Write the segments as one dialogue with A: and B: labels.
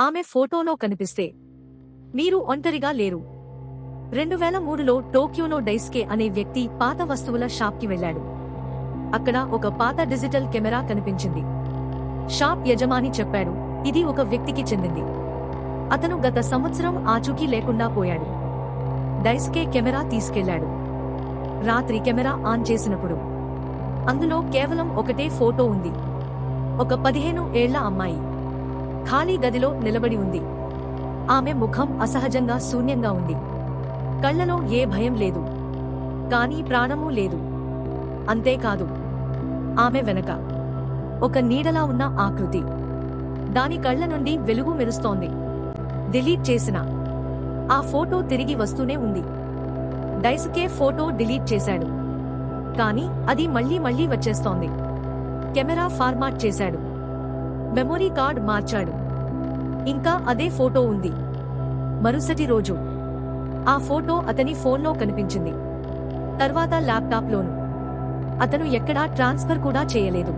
A: ఆమె ఫోటోలో కనిపిస్తే. మీరు ఒంటరిగా లేరు. రెండు వేల మూడులో టోక్యోలో డైస్కే అనే వ్యక్తి పాత వస్తువుల షాప్కి వెళ్ళాడు. అక్కడ ఒక పాత డిజిటల్ కెమెరా కనిపించింది. షాప్ యజమాని చెప్పాడు ఇది ఒక వ్యక్తికి చెందింది. అతను గత సంవత్సరం ఆచూకీ లేకుండా పోయాడు. డైస్కే కెమెరా తీసుకెళ్ళాడు రాత్రి కెమెరా ఆన్ చేసినప్పుడు. అందులో కేవలం ఒకటే ఫోటో ఉంది. ఒక పదిహేను ఏళ్ళ అమ్మాయి. ఖాళీ గదిలో నిలబడి ఉంది. ఆమె ముఖం అసహజంగా శూన్యంగా ఉంది. కళ్ళలో ఏ భయం లేదు. కానీ ప్రాణమూ లేదు. అంతేకాదు ఆమె వెనక ఒక నీడలా ఉన్న ఆకృతి. దాని కళ్ళ నుండి వెలుగు మెరుస్తోంది. డిలీట్ చేసిన. ఆ ఫోటో తిరిగి వస్తూనే ఉంది. డైస్కే ఫోటో డిలీట్ చేశాడు. కానీ అది మళ్ళీ మళ్ళీ వచ్చేస్తోంది. కెమెరా ఫార్మాట్ చేశాడు. మెమొరీ కార్డ్ మార్చాడు. ఇంకా అదే ఫోటో ఉంది. మరుసటి రోజు. ఆ ఫోటో అతని ఫోన్లో కనిపించింది. తర్వాత ల్యాప్టాప్లోను. అతను ఎక్కడా ట్రాన్స్ఫర్ కూడా చేయలేదు.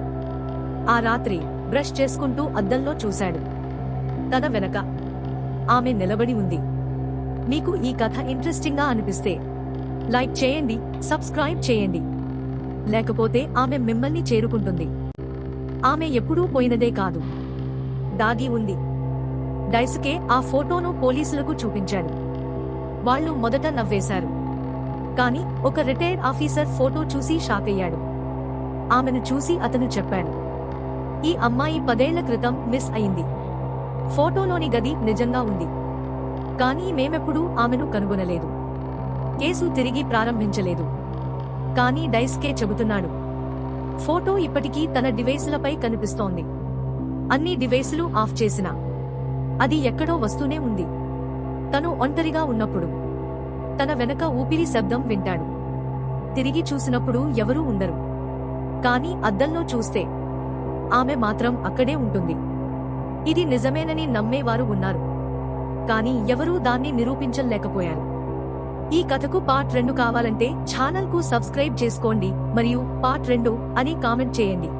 A: ఆ రాత్రి బ్రష్ చేసుకుంటూ అద్దంలో చూశాడు. తన వెనక. ఆమె నిలబడి ఉంది. మీకు ఈ కథ ఇంట్రెస్టింగ్గా అనిపిస్తే లైక్ చేయండి సబ్స్క్రైబ్ చేయండి. లేకపోతే ఆమె మిమ్మల్ని చేరుకుంటుంది. ఆమె ఎప్పుడూ పోయినదే కాదు. దాగి ఉంది. డైస్కే ఆ ఫోటోను పోలీసులకు చూపించాడు వాళ్ళు మొదట నవ్వేశారు. కాని ఒక రిటైర్డ్ ఆఫీసర్ ఫోటో చూసి షాక్ అయ్యాడు. ఆమెను చూసి అతను చెప్పాడు. ఈ అమ్మాయి పదేళ్ళ క్రితం మిస్ అయింది. ఫోటోలోని గది నిజంగా ఉంది. కానీ మేమెప్పుడూ ఆమెను కనుగొనలేదు. కేసు తిరిగి ప్రారంభించలేదు. కానీ డైస్కే చెబుతున్నాడు. ఫోటో ఇప్పటికీ తన డివైసులపై కనిపిస్తోంది. అన్ని డివైసులు ఆఫ్ చేసినా. అది ఎక్కడో వస్తూనే ఉంది. తను ఒంటరిగా ఉన్నప్పుడు తన వెనక ఊపిరి శబ్దం వింటాడు. తిరిగి చూసినప్పుడు ఎవరూ ఉండరు. కానీ అద్దంలో చూస్తే ఆమె మాత్రం అక్కడే ఉంటుంది. ఇది నిజమేనని నమ్మేవారు ఉన్నారు. కానీ ఎవరూ దాన్ని నిరూపించలేకపోయారు. ఈ కథకు పార్ట్ రెండు కావాలంటే ఛానల్కు సబ్స్క్రైబ్ చేసుకోండి మరియు పార్ట్ రెండు అని కామెంట్ చేయండి.